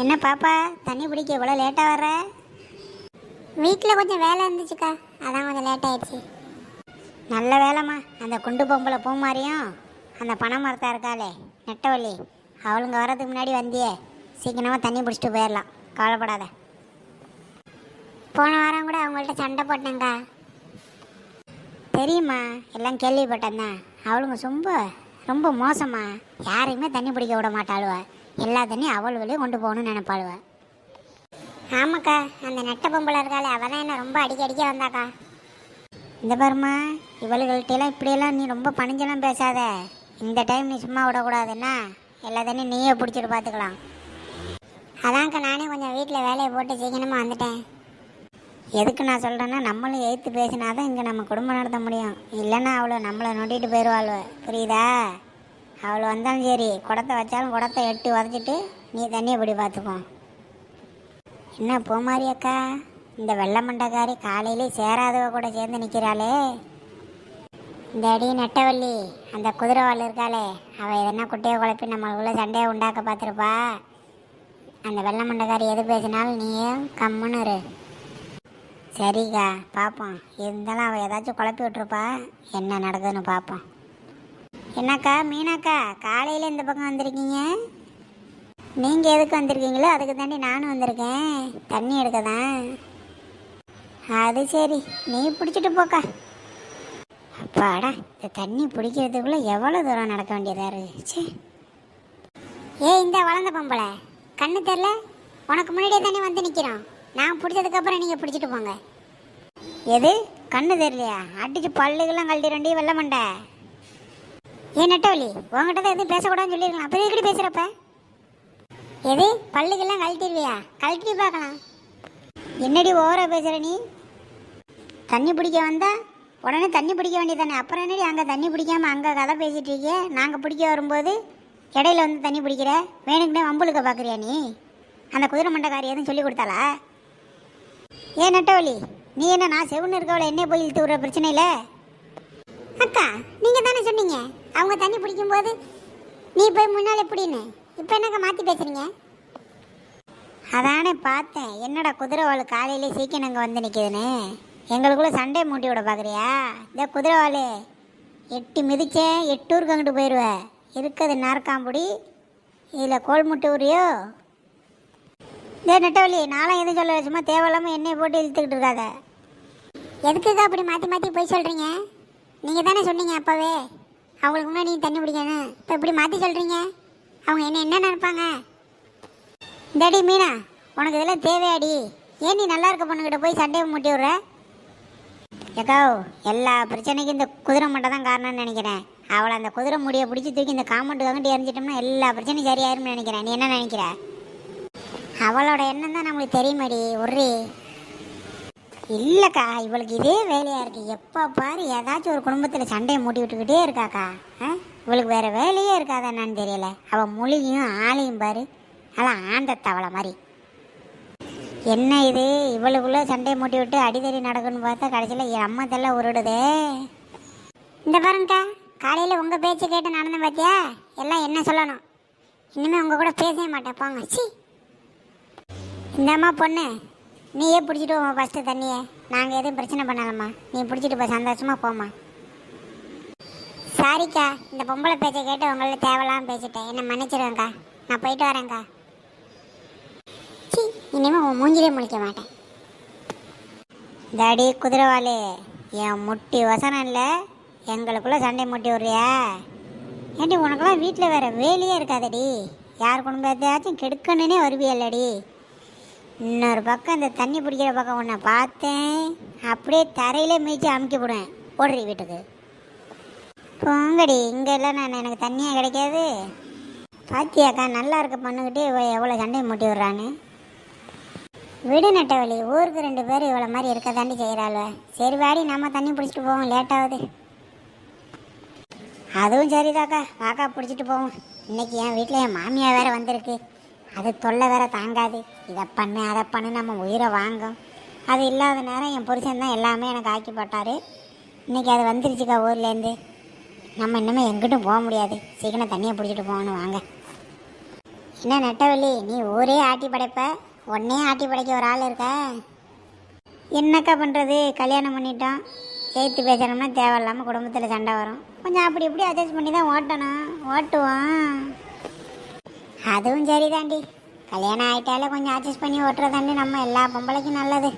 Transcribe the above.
என்ன பாப்பா தண்ணி பிடிக்க இவ்வளோ லேட்டாக வர்ற? வீட்டில் கொஞ்சம் வேலை இருந்துச்சுக்கா. அதான் கொஞ்சம் லேட் ஆயிடுச்சு. நல்ல வேலைம்மா. அந்த குண்டு பொம்பளை பூமாரியும் அந்த பனை மரத்தா இருக்காளே நெட்டவள்ளி. அவளுங்க வர்றதுக்கு முன்னாடி வந்தியே. சீக்கிரமாக தண்ணி பிடிச்சிட்டு போயிடலாம். கவலைப்படாத. போன வாரம் கூட அவங்கள்ட்ட சண்டை போட்டேங்க்கா தெரியுமா? எல்லாம் கேள்விப்பட்டேன் தான். அவளுங்க ரொம்ப ரொம்ப மோசமா யாரையுமே தண்ணி பிடிக்க விட மாட்டாளுவ. எல்லா தண்ணியும் அவளுகளையும் கொண்டு போகணும்னு நினைப்பாளுவ. ஆமாக்கா அந்த நெட்ட பொம்பளை இருக்காளே அவள் தான் என்ன ரொம்ப அடிக்க அடிக்க வந்தாக்கா. இந்த பாருமா இவளுகள்கிட்டலாம் இப்படியெல்லாம் நீ ரொம்ப பணிஞ்செல்லாம் பேசாத. இந்த டைம் நீ சும்மா விடக்கூடாதுன்னா எல்லா தண்ணியும் நீயே பிடிச்சிட்டு பார்த்துக்கலாம் அதான்க்கா நானே கொஞ்சம் வீட்டில் வேலையை போட்டு சீக்கிரமாக வந்துட்டேன். எதுக்கு நான் சொல்கிறேன்னா நம்மளும் எதிர்த்து பேசினா தான் இங்கே நம்ம குடும்பம் நடத்த முடியும். இல்லைன்னா அவ்வளோ நம்மளை நொட்டிட்டு போயிடுவாள் புரியுதா? அவள் வந்தாலும் சரி குடத்தை வச்சாலும் குடத்தை எட்டு உதச்சிட்டு நீ தண்ணியை பிடி பார்த்துக்கோ. என்ன பூமாரி அக்கா? இந்த வெள்ளை மண்டக்காரி காலையிலே சேராதவ கூட சேர்ந்து நிற்கிறாளே இந்த அடி நெட்டவள்ளி அந்த குதிரைவாள் இருக்காளே அவள் எதனா குட்டையை குழப்பி நம்மளுக்குள்ள சண்டையை உண்டாக்க பார்த்துருப்பா. அந்த வெள்ளை மண்டக்காரி எது பேசினாலும் நீயும் கம்முன்னு இரு. சரிக்கா பார்ப்போம். இருந்தாலும் அவள் ஏதாச்சும் குழப்பி விட்டுருப்பா. என்ன நடக்குதுன்னு பார்ப்போம். என்னக்கா மீனாக்கா காலையில் இந்த பக்கம் வந்திருக்கீங்க? நீங்கள் எதுக்கு வந்திருக்கீங்களோ அதுக்கு தாண்டி நானும் வந்திருக்கேன். தண்ணி எடுக்க தான் அது சரி நீ பிடிச்சிட்டு போக்கா. அப்பாடா இந்த தண்ணி பிடிக்கிறதுக்குள்ளே எவ்வளோ தூரம் நடக்க வேண்டியதாக இருந்துச்சு ச்சே. ஏ இந்த வளர்ந்த பொம்பளை கண்ணு தெரில உனக்கு முன்னாடியே தானே வந்து நிற்கிறோம் நான் பிடிச்சதுக்கப்புறம் நீங்கள் பிடிச்சிட்டு போங்க. எது? கண்ணு தெரியலையா? அடிச்சு பல்லுகளெலாம் கழட்டி ரெண்டையும் வெள்ள மண்டை ஏன் நெட்டவலி உங்ககிட்ட தான் எதுவும் பேசக்கூடாதுன்னு சொல்லியிருக்கலாம். அப்போ எப்படி பேசுகிறப்ப எது? பள்ளிக்கெல்லாம் கழட்டிடுவியா கழட்டி பார்க்கலாம். என்னடி ஓவராக பேசுகிற நீ? தண்ணி பிடிக்க வந்தா உடனே தண்ணி பிடிக்க வேண்டியதானே அப்புறம் என்னடி அங்கே தண்ணி பிடிக்காமல் அங்கே கதை பேசிகிட்டு இருக்கிய? நாங்கள் பிடிக்க வரும்போது இடையில வந்து தண்ணி பிடிக்கிற? வேணுக்குனே வம்புழுக்க பார்க்குறியா நீ? அந்த குதிரை மண்டக்காரி எதுவும் சொல்லி கொடுத்தாளா? ஏன் நட்டவலி நீ என்ன நான் செவன் இருக்கவளை என்ன போய் இழுத்து விடுற பிரச்சனை இல்லை அக்கா நீங்கள் தானே சொன்னீங்க? அவங்க தண்ணி பிடிக்கும்போது நீ போய் முன்னால் எப்படின்னு இப்போ என்னங்க மாற்றி பேசுறீங்க? அதானே பார்த்தேன். என்னடா குதிரைவாள் காலையிலே சீக்கிரம் அங்கே வந்து நிற்கிதுன்னு எங்களுக்குள்ள சண்டை மூட்டி விட பார்க்குறியா இந்த குதிரைவாள் எட்டு மிதிச்சேன் எட்டூருக்கு அங்கிட்டு போயிடுவேன் இருக்குது நார்காம்புடி இதில் கோல் முட்டை ஊரியோ இதே நெட்டவழி நானும் எதுவும் சொல்ல சும்மா தேவையில்லாமல் எண்ணெய் போட்டு இழுத்துக்கிட்டு இருக்காத. எதுக்குக்கா அப்படி மாற்றி மாற்றி போய் சொல்கிறீங்க நீங்கள் தானே சொன்னீங்க அப்போவே. அவங்களுக்கு முன்னாடி நீ தண்ணி பிடிக்கணும் இப்போ இப்படி மாற்றி சொல்கிறீங்க அவங்க என்ன என்ன நினைப்பாங்க? இந்தாடி மீனா உனக்கு இதெல்லாம் தேவையாடி. ஏன் நீ நல்லா இருக்க பொண்ணுகிட்ட போய் சண்டையை மூட்டி விட்ற? ஏக்கா எல்லா பிரச்சனைக்கும் இந்த குதிரை மட்டும் தான் காரணம்னு நினைக்கிறேன். அவளை அந்த குதிரை முடியை பிடிச்சி தூக்கி இந்த காமெண்ட்டு வாங்கிட்டு எரிஞ்சிட்டோம்னா எல்லா பிரச்சனையும் சரியாயிரும்னு நினைக்கிறேன். நீ என்ன நினைக்கிற? அவளோட எண்ணம் தான் நம்மளுக்கு தெரியுமாடி ஒரு இல்லைக்கா இவளுக்கு இதே வேலையாக இருக்குது எப்போ பாரு ஏதாச்சும் ஒரு குடும்பத்தில் சண்டையை மூட்டி விட்டுக்கிட்டே இருக்காக்கா? ஆ? இவளுக்கு வேறு வேலையே இருக்காதா என்னன்னு தெரியல. அவள் மொழியும் ஆளையும் பாரு. அதான் ஆண்ட தவளை மாதிரி. என்ன இது? இவளுக்குள்ளே சண்டையை மூட்டி விட்டு அடிதடி நடக்குன்னு பார்த்தா கடைசியில் என் அம்மா தெல்லாம் உருடுதே. இந்த பாருங்கக்கா காலையில் உங்கள் பேச்சு கேட்டு நடந்தேன் பார்த்தியா எல்லாம் என்ன சொல்லணும்? இனிமேல் உங்கள் கூட பேசவே மாட்டேன். போங்க. சி. இந்தம்மா பொண்ணு. நீயே பிடிச்சிட்டு போமா ஃபஸ்ட்டு தண்ணியை. நாங்கள் எதுவும் பிரச்சனை பண்ணலாமா நீ பிடிச்சிட்டு போ சந்தோஷமாக போமா சாரிக்கா இந்த பொம்பளை பேச்சை கேட்டு உங்கள தேவையில்லாம பேசிட்டேன். என்ன மன்னிச்சிருவேங்க்கா நான் போயிட்டு வரேங்க்கா சி இனிமேல் உன் மூஞ்சிலே முழிக்க மாட்டேன். தாடி குதிரவாளி என் முட்டி வசனம் இல்லை. எங்களுக்குள்ளே சண்டை முட்டி விடுறியா? ஏண்டி உனக்கெல்லாம் வீட்டில் வேறு வேலையே இருக்காதடி. யார் குடும்பத்தையாச்சும் கெடுக்கணுன்னே வருவியல்லடி. இன்னொரு பக்கம் இந்த தண்ணி பிடிக்கிற பக்கம் உன்னை பார்த்தேன். அப்படியே தரையிலே மீச்சி அமுக்கி போடுவேன் ஓடுறி வீட்டுக்கு. போங்கடி இங்கே நான் எனக்கு தண்ணியாக கிடைக்காது. பாத்தியாக்கா நல்லா இருக்க பொண்ணுக்கிட்டே இவ எவ்வளோ சண்டையை மூட்டி விட்றான்னு. விடு நட்டவழி ஊருக்கு ரெண்டு பேர் இவ்வளோ மாதிரி இருக்க தாண்டி செய்கிறாள் சரி வாடி நம்ம தண்ணி பிடிச்சிட்டு போவோம் லேட் ஆகுது. அதுவும் சரிதாக்கா. வாக்கா பிடிச்சிட்டு போவோம். இன்னைக்கு என் வீட்டில் என் மாமியார் வேறு வந்திருக்கு. அது தொல்லை வேற தாங்காது. இதை பண்ணு அதை பண்ணு நம்ம உயிரை வாங்கும். அது இல்லாத நேரம் என் புருஷன் தான் எல்லாமே எனக்கு ஆக்கி போட்டார். இன்றைக்கி அது வந்துருச்சுக்கா ஊர்லேருந்து. நம்ம இன்னுமே எங்கிட்டும் போக முடியாது. சீக்கிரம் தண்ணியை பிடிச்சிட்டு போகணும் வாங்க. என்ன நெட்டவள்ளி நீ ஊரே ஆட்டி படைப்ப? ஒன்னே ஆட்டி படைக்க ஒரு ஆள் இருக்க? என்னக்கா பண்ணுறது கல்யாணம் பண்ணிட்டோம். சேர்த்து பேசுகிறோம்னா தேவையில்லாமல் குடும்பத்தில் சண்டை வரும். கொஞ்சம் அப்படி இப்படி அட்ஜஸ்ட் பண்ணி தான் ஓட்டணும். ஓட்டுவோம். அதுவும் சரிதாண்டி. கல்யாணம் ஆகிட்டாலே கொஞ்சம் அட்ஜஸ்ட் பண்ணி ஓட்டுறதாண்டி நம்ம எல்லா பொம்பளைக்கும் நல்லது.